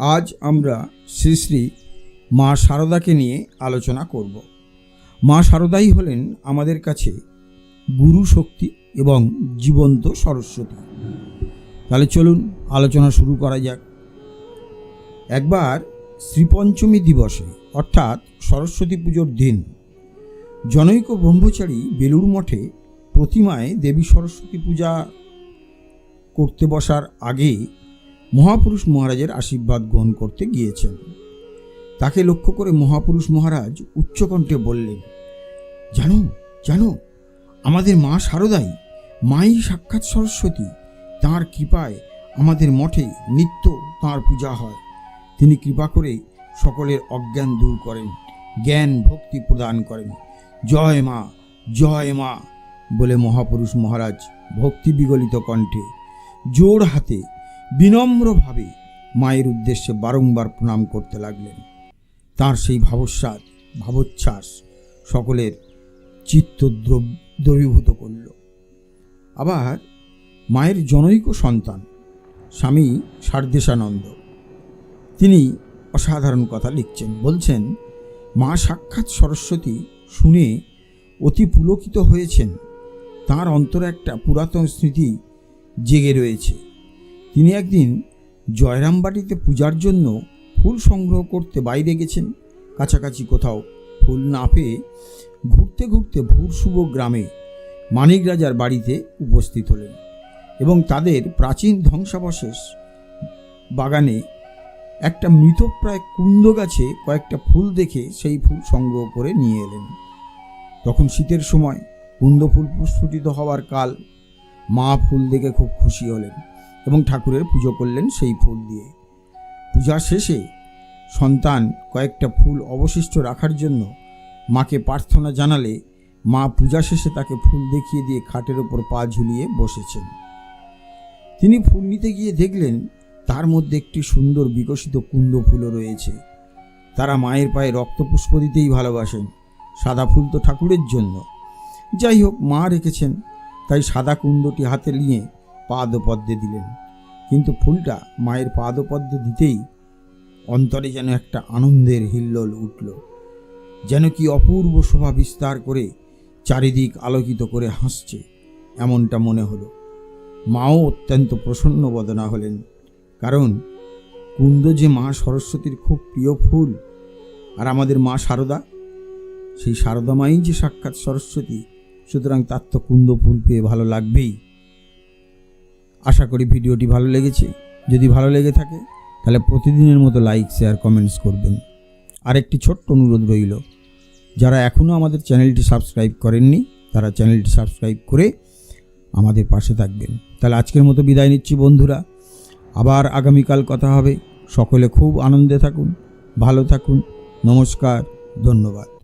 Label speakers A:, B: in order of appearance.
A: আজ আমরা শ্রী শ্রী মা শারদাকে নিয়ে আলোচনা করব। মা শারদাই হলেন আমাদের কাছে গুরু শক্তি এবং জীবন্ত সরস্বতী। তাহলে চলুন আলোচনা শুরু করা যাক। একবার শ্রীপঞ্চমী দিবসে, অর্থাৎ সরস্বতী পুজোর দিন, জনৈক ব্রহ্মচারী বেলুড় মঠে প্রতিমায় দেবী সরস্বতী পূজা করতে বসার আগে মহাপুরুষ মহারাজের আশীর্বাদ গ্রহণ করতে গিয়েছেন। তাকে লক্ষ্য করে মহাপুরুষ মহারাজ উচ্চকণ্ঠে বললেন, জানো জানো, আমাদের মা শারদাই মাই সাক্ষাৎ সরস্বতী, তাঁর কৃপায় আমাদের মঠে নিত্য তাঁর পূজা হয়। তিনি কৃপা করে সকলের অজ্ঞান দূর করেন, জ্ঞান ভক্তি প্রদান করেন। জয় মা জয় মা, বলে মহাপুরুষ মহারাজ ভক্তি বিগলিত কণ্ঠে জোর হাতে বিনম্রভাবে মায়ের উদ্দেশ্যে বারংবার প্রণাম করতে লাগলেন। তার সেই ভাবস্বাদ ভাবোচ্ছ্বাস সকলের চিত্ত দ্রব- দ্রবীভূত করল। আবার মায়ের জনৈক সন্তান, স্বামী সারদেশানন্দ, তিনি অসাধারণ কথা লিখছেন। বলছেন, মা সাক্ষাৎ সরস্বতী শুনে অতি পুলকিত হয়েছেন। তার অন্তরে একটা পুরাতন স্মৃতি জেগে রয়েছে। তিনি একদিন জয়রামবাটিতে পূজার জন্য ফুল সংগ্রহ করতে বাইরে গেছেন। কাছাকাছি কোথাও ফুল না পেয়ে ঘুরতে ঘুরতে ভূরশুভ গ্রামে মানিক রাজার বাড়িতে উপস্থিত হলেন এবং তাদের প্রাচীন ধ্বংসাবশেষ বাগানে একটা মৃতপ্রায় কুন্দ গাছে কয়েকটা ফুল দেখে সেই ফুল সংগ্রহ করে নিয়ে এলেন। তখন শীতের সময় কুন্দ ফুল প্রস্ফুটিত হওয়ার কাল মা ফুল দেখে খুব খুশি হলেন। এবং ঠাকুরের পুজো করলেন সেই ফুল দিয়ে। পূজা শেষে সন্তান কয়েকটা ফুল অবশিষ্ট রাখার জন্য মাকে প্রার্থনা জানালে মা পূজা শেষে তাকে ফুল দেখিয়ে দিয়ে খাটের ওপর পা ঝুলিয়ে বসেছেন। তিনি ফুল নিতে গিয়ে দেখলেন তার মধ্যে একটি সুন্দর বিকশিত কুন্দ ফুলও রয়েছে। তারা মায়ের পায়ে রক্তপুষ্প দিতেই ভালোবাসেন। সাদা ফুল তো ঠাকুরের জন্য। যাই হোক, মা রেখেছেন, তাই সাদা কুন্দটি হাতে নিয়ে পাদপদ্মে দিলেন। কিন্তু ফুলটা মায়ের পাদপদ্মে দিতেই অন্তরে যেন একটা আনন্দের হিল্লোল উঠল। যেন কি অপূর্ব শোভা বিস্তার করে চারিদিক আলোকিত করে হাসছে, এমনটা মনে হলো। মাও অত্যন্ত প্রসন্ন বদনা হলেন, কারণ কুন্দ যে মা সরস্বতীর খুব প্রিয় ফুল, আর আমাদের মা শারদা সেই শারদা মাই যে সাক্ষাৎ সরস্বতী, সুতরাং তার তো কুন্দ ফুল পেয়ে ভালো লাগবেই। আশা করি ভিডিওটি ভালো লেগেছে। যদি ভালো লেগে থাকে, তাহলে প্রতিদিনের মতো লাইক শেয়ার কমেন্টস করবেন। আর একটি ছোট্ট অনুরোধ রইল, যারা এখনও আমাদের চ্যানেলটি সাবস্ক্রাইব করেননি, তারা চ্যানেলটি সাবস্ক্রাইব করে আমাদের পাশে থাকবেন। তাহলে আজকের মতো বিদায় নিচ্ছি বন্ধুরা। আবার আগামীকাল কথা হবে। সকলে খুব আনন্দে থাকুন, ভালো থাকুন। নমস্কার, ধন্যবাদ।